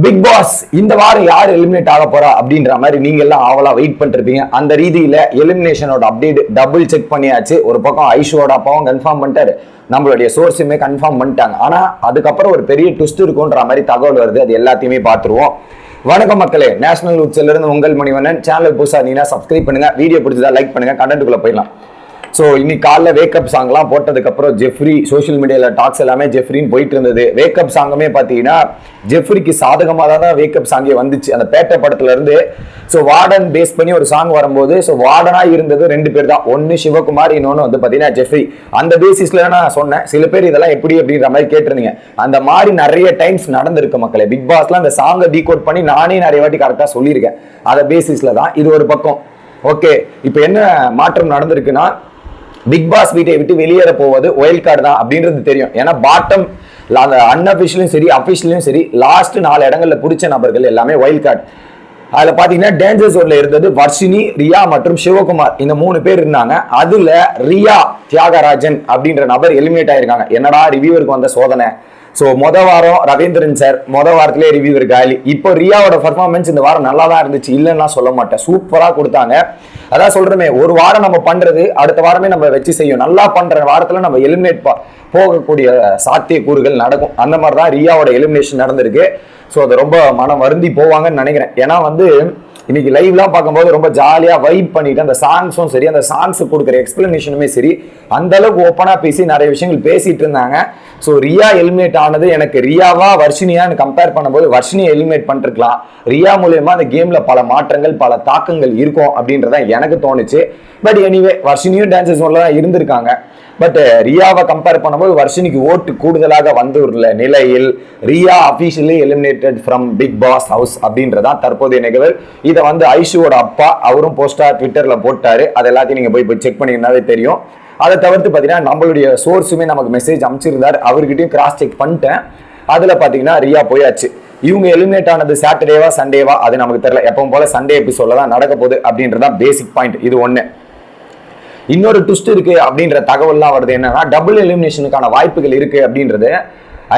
Big pass இந்த வாரம் யார் எலிமினேட் ஆக போறா அப்படின்ற மாதிரி நீங்க எல்லாம் ஆவலா வெயிட் பண்ணிருப்பீங்க. அந்த ரீதியில எலிமினேஷனோட அப்டேட் டபுள் செக் பண்ணியாச்சு. ஒரு பக்கம் ஐஷுவோட அப்பாவும் கன்ஃபார்ம் பண்ணிட்டாரு. நம்மளுடைய சோர்ஸுமே கன்ஃபார்ம் பண்ணிட்டாங்க. ஆனா அதுக்கப்புறம் ஒரு பெரிய ட்விஸ்ட் இருக்குன்ற மாதிரி தகவல் வருது. அது எல்லாத்தையுமே பார்த்துருவோம். வணக்கம் மக்களே. நேஷனல் உச்சில இருந்து உங்கள் மணிவண்ணன். சேனல் புதுசா இருந்தீங்கன்னா சப்ஸ்கிரைப் பண்ணுங்க. வீடியோ பிடிச்சதா லைக் பண்ணுங்க. கண்டென்ட்டுக்குள்ள போயிடலாம். ஸோ இன்னைக்கு காலைல வேக்கப் சாங்லாம் போட்டதுக்கப்புறம் ஜெஃப்ரி சோஷியல் மீடியாவில் டாக்ஸ் எல்லாமே ஜெஃப்ரின்னு போயிட்டு இருந்தது. வேக்கப் சாங்குமே பார்த்தீங்கன்னா ஜெஃப்ரிக்கு சாதகமாக தான் வேக்கப் சாங்கே வந்துச்சு. அந்த பேட்டை படத்துல இருந்து. ஸோ வார்டன் பேஸ் பண்ணி ஒரு சாங் வரும்போது ஸோ வார்டனாக இருந்தது ரெண்டு பேர் தான். ஒன்று சிவகுமார் இன்னொன்று வந்து பார்த்தீங்கன்னா ஜெஃப்ரி அந்த பேசிஸில் நான் சொன்னேன். சில பேர் இதெல்லாம் எப்படி அப்படின்ற மாதிரி கேட்டிருந்தீங்க. அந்த மாதிரி நிறைய டைம்ஸ் நடந்திருக்கு மக்களே. பிக் பாஸ்ல அந்த சாங்கை டீகோட் பண்ணி நானே நிறைய வாட்டி கரெக்டாக சொல்லியிருக்கேன். அந்த பேசிஸில் தான். இது ஒரு பக்கம். ஓகே இப்போ என்ன மாற்றம் நடந்திருக்குன்னா பிக் பாஸ் வீட்டை விட்டு வெளியேற போவது ஒயல் கார்டு தான் அப்படின்றது தெரியும். ஏன்னா பாட்டம் அந்த அன்அபிஷியலும் சரி அபிஷியலும் சரி லாஸ்ட் நாலு இடங்கள்ல பிடிச்ச நபர்கள் எல்லாமே ஒயில் கார்டு அதில் பார்த்தீங்கன்னா டேஞ்சர் ஜோனில் இருந்தது வர்ஷினி ரியா மற்றும் சிவகுமார். இந்த மூணு பேர் இருந்தாங்க. அதில் ரியா தியாகராஜன் அப்படின்ற நபர் எலிமினேட் ஆயிருக்காங்க. என்னடா ரிவியூவருக்கு வந்த சோதனை? ஸோ மொத வாரம் ரவீந்திரன் சார் மொத வாரத்திலே ரிவ்யூ காலி இப்போ ரியாவோட பர்ஃபார்மன்ஸ் இந்த வாரம் நல்லா தான் இருந்துச்சு. இல்லைன்னா சொல்ல மாட்டேன். சூப்பராக கொடுத்தாங்க. அதான் சொல்றமே ஒரு வாரம் நம்ம பண்றது அடுத்த வாரமே நம்ம வச்சு செய்யும். நல்லா பண்ற வாரத்தில் நம்ம எலிமினேட் போகக்கூடிய சாத்தியக்கூறுகள் நடக்கும். அந்த மாதிரி தான் ரியாவோட எலிமினேஷன் நடந்திருக்கு. ஸோ அது ரொம்ப மனம் வருந்தி போவாங்கன்னு நினைக்கிறேன். ஏன்னா வந்து இன்னைக்கு லைவ்லாம் பார்க்கும்போது ரொம்ப ஜாலியாக வைப் பண்ணிட்டு அந்த சாங்ஸும் சரி அந்த சாங்ஸ் கொடுக்குற எக்ஸ்பிளனேஷனுமே சரி அந்த அளவுக்கு ஓப்பனாக பேசி நிறைய விஷயங்கள் பேசிட்டு இருந்தாங்க. ஸோ ரியா எலிமினேட் ஆனது எனக்கு ரியாவா வர்ஷினியான்னு கம்பேர் பண்ணும்போது வர்ஷினியை எலிமினேட் பண்ணிருக்கலாம். ரியா மூலயமா அந்த கேம்ல பல மாற்றங்கள் பல தாக்கங்கள் இருக்கும் அப்படின்றத எனக்கு தோணுச்சு. பட் எனிவே வர்ஷினியும் டான்சஸ் தான் இருந்திருக்காங்க. பட் ரியாவை கம்பேர் பண்ணும்போது வர்ஷினிக்கு ஓட்டு கூடுதலாக வந்துள்ள நிலையில் Riya officially eliminated from Bigg Boss house அப்படின்றதான் தற்போதைய நிகழ்வு. இதை வந்து ஐஷுவோட அப்பா அவரும் போஸ்டா ட்விட்டர்ல போட்டாரு. அது எல்லாத்தையும் நீங்க போய் போய் செக் பண்ணிங்கனாவே தெரியும். அதை தவிர்த்து பார்த்தீங்கன்னா நம்மளுடைய சோர்ஸுமே நமக்கு மெசேஜ் அமைச்சிருந்தார் அவர்கிட்டயும் கிராஸ் செக் பண்ணிட்டேன். அதுல பாத்தீங்கன்னா ரியா போயாச்சு. இவங்க எலிமினேட் ஆனது சாட்டர்டேவா சண்டேவா அது நமக்கு தெரியல. எப்பவும் போல சண்டே எபிசோட்ல தான் நடக்க போகுது அப்படின்றதான் பேசிக் பாயிண்ட் இது ஒண்ணு. இன்னொரு ட்விஸ்ட் இருக்கு அப்படின்ற தகவல்லாம் வருது என்னன்னா டபுள் எலிமினேஷனுக்கான வாய்ப்புகள் இருக்கு அப்படின்றது.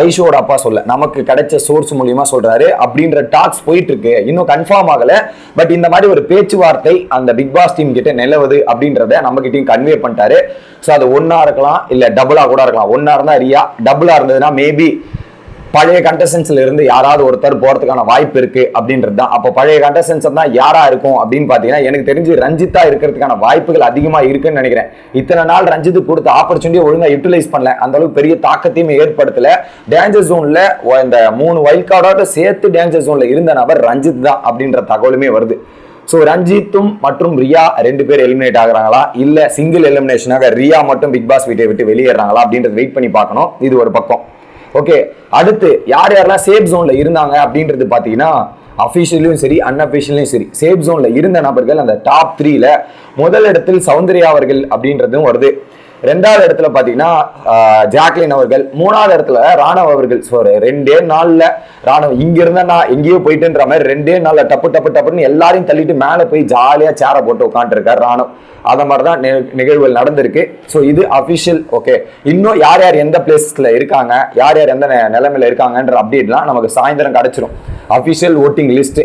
ஐஷோட அப்பா சொல்ல நமக்கு கிடைச்ச சோர்ஸ் மூலியமா சொல்றாரு. அப்படின்ற டாக்ஸ் போயிட்டு இருக்கு இன்னும் கன்ஃபார்ம் ஆகல. பட் இந்த மாதிரி ஒரு பேச்சுவார்த்தை அந்த பிக் பாஸ் டீம் கிட்ட நிலவுது அப்படின்றத நம்ம கிட்டயும் கன்வே பண்ணிட்டாரு. ஸோ அது ஒன்னா இருக்கலாம் இல்ல டபுளா கூட இருக்கலாம். ஒன்னா இருந்தா ரியா டபுளா இருந்ததுன்னா மேபி பழைய கண்டஸ்டன்ஸ்ல இருந்து யாராவது ஒருத்தர் போறதுக்கான வாய்ப்பு இருக்கு அப்படின்றது தான். அப்போ பழைய கண்டஸ்டன்ஸ் தான் யாரா இருக்கும் அப்படின்னு பாத்தீங்கன்னா எனக்கு தெரிஞ்சு ரஞ்சித்தா இருக்கிறதுக்கான வாய்ப்புகள் அதிகமா இருக்குன்னு நினைக்கிறேன். இத்தனை நாள் ரஞ்சித்து கொடுத்த ஆப்பர்ச்சுனிட்டி ஒழுங்கா யூட்டிலைஸ் பண்ணல. அந்த அளவுக்கு பெரிய தாக்கத்தையும் ஏற்படுத்தல. டேஞ்சர் ஜோன்ல இந்த மூணு வைல்ட் கார்டோட சேர்த்து டேஞ்சர் ஜோன்ல இருந்த நபர் ரஞ்சித் தான் அப்படின்ற தகவலுமே வருது. ஸோ ரஞ்சித்தும் மற்றும் ரியா ரெண்டு பேர் எலிமினேட் ஆகுறாங்களா? இல்லை சிங்கிள் எலிமினேஷனாக ரியா மட்டும் பிக் பாஸ் வீட்டை விட்டு வெளியேறாங்களா? அப்படின்றது வெயிட் பண்ணி பார்க்கணும். இது ஒரு பக்கம். ஓகே அடுத்து யார் யாரெல்லாம் சேஃப் ஜோன்ல இருந்தாங்க அப்படின்றது பார்த்தீங்கன்னா அஃபிஷியலையும் சரி அன்அஃபிஷியலையும் சரி சேஃப் ஜோன்ல இருந்த நபர்கள் அந்த டாப் த்ரீல முதல் இடத்தில் சௌந்தர்யா அவர்கள் அப்படின்றதும் வருது. ரெண்டாவது இடத்துல பாத்தீங்கன்னா ஜாக்லின் அவர்கள். மூணாவது இடத்துல ராணவ் அவர்கள். ஸோ ரெண்டே நாள்ல ராணவ் இங்க இருந்தா நான் எங்கேயோ போயிட்டுன்ற மாதிரி ரெண்டே நாள்ல டப்பு டப்பு டப்புன்னு எல்லாரையும் தள்ளிட்டு மேல போய் ஜாலியா சேரை போட்டு உட்காந்துருக்காரு ராணவ். அத மாதிரி தான் நிகழ்வுகள் நடந்திருக்கு. ஸோ இது அஃபிஷியல் ஓகே இன்னும் யார் யார் எந்த பிளேஸ்ல இருக்காங்க யார் யார் எந்த நிலைமையில இருக்காங்கன்ற அப்டேட்லாம் நமக்கு சாயந்தரம் கிடைச்சிரும். அஃபிஷியல் ஓட்டிங் லிஸ்ட்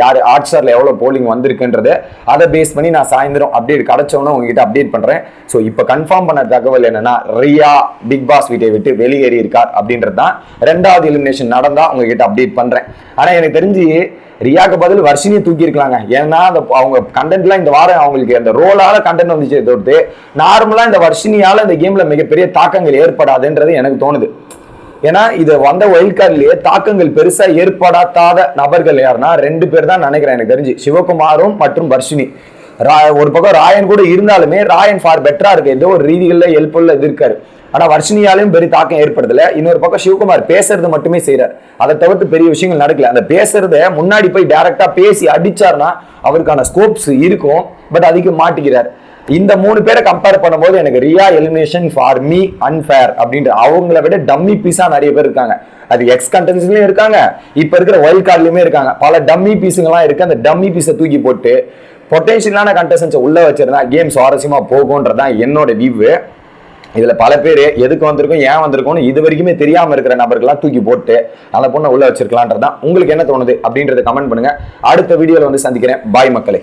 யார் ஹாட்ஸ்டார்ல எவ்வளோ போலிங் வந்திருக்குன்றது அதை பேஸ் பண்ணி நான் சாயந்தரம் அப்டேட் கிடைச்சோன்னு உங்ககிட்ட அப்டேட் பண்ணுறேன் ஸோ இப்போ கன்ஃபார்ம் பண்ண தகவல் என்னன்னா ரியா பிக் பாஸ் வீட்டை விட்டு வெளியேறி இருக்கார் அப்படின்றது தான் ரெண்டாவது எலிமினேஷன் நடந்தா உங்ககிட்ட அப்டேட் பண்றேன். ஆனா எனக்கு தெரிஞ்சு ரியாக்கு பதில் வர்ஷினி தூக்கி இருக்கலாங்க ஏன்னா அந்த அவங்க கண்டென்ட்லாம் இந்த வாரம் அவங்களுக்கு அந்த ரோலால கண்டென்ட் வந்துச்சு. தவிர்த்து நார்மலா இந்த வர்ஷினியால இந்த கேம்ல மிகப்பெரிய தாக்கங்கள் ஏற்படாதுன்றது எனக்கு தோணுது. ஏன்னா இது வந்த ஒயில் கார்ட்லயே தாக்கங்கள் பெருசா ஏற்படாத நபர்கள் யாருன்னா ரெண்டு பேர் தான் நினைக்கிறேன் எனக்கு தெரிஞ்சு. சிவகுமாரும் மற்றும் வர்ஷினி. ஒரு பக்கம் ராயன் கூட இருந்தாலுமே ராயன் ஃபார் பெட்டரா இருக்கு. ஏதோ ஒரு ரீதிகளில் ஹெல்ப்ஃபுல்ல இது இருக்காரு ஆனா வர்ஷினியாலையும் பெரிய தாக்கம் ஏற்படுத்தல இன்னொரு பக்கம் சிவகுமார் பேசுறது மட்டுமே செய்யறாரு அதை தவிர்த்து பெரிய விஷயங்கள் நடக்கல. அந்த பேசுறத முன்னாடி போய் டைரக்டா பேசி அடிச்சார்னா அவருக்கான ஸ்கோப்ஸ் இருக்கும். பட் அதுக்கு மாட்டிக்கிறார். இந்த மூணு பேரை கம்பேர் பண்ணும்போது எனக்கு Riya elimination for me unfair அப்படின்ற அவங்கள விட டம்மி பீஸா நிறைய பேர் இருக்காங்க. அது எக்ஸ் கண்டென்ஸ்லயும் இருக்காங்க. இப்ப இருக்கிற ஒயில் கார்ட்லயுமே இருக்காங்க. பல டம்மி பீஸுங்கெல்லாம் இருக்கு. அந்த டம்மி பீஸை தூக்கி போட்டு பொட்டென்ஷியலான கண்டஸ்டன்ஸை உள்ள வச்சிருந்தா கேம் சுவாரஸ்யமாக போகும்ன்றதான் என்னோட வியூவு இதில் பல பேர் எதுக்கு வந்திருக்கோம் ஏன் வந்திருக்கும்னு இது வரைக்குமே தெரியாமல் இருக்கிற நபர்களா தூக்கி போட்டு அந்த பொண்ணை உள்ளே வச்சிருக்கலான்றதான் உங்களுக்கு என்ன தோணுது அப்படின்றத கமெண்ட் பண்ணுங்கள் அடுத்த வீடியோவில் வந்து சந்திக்கிறேன். பாய் மக்களே.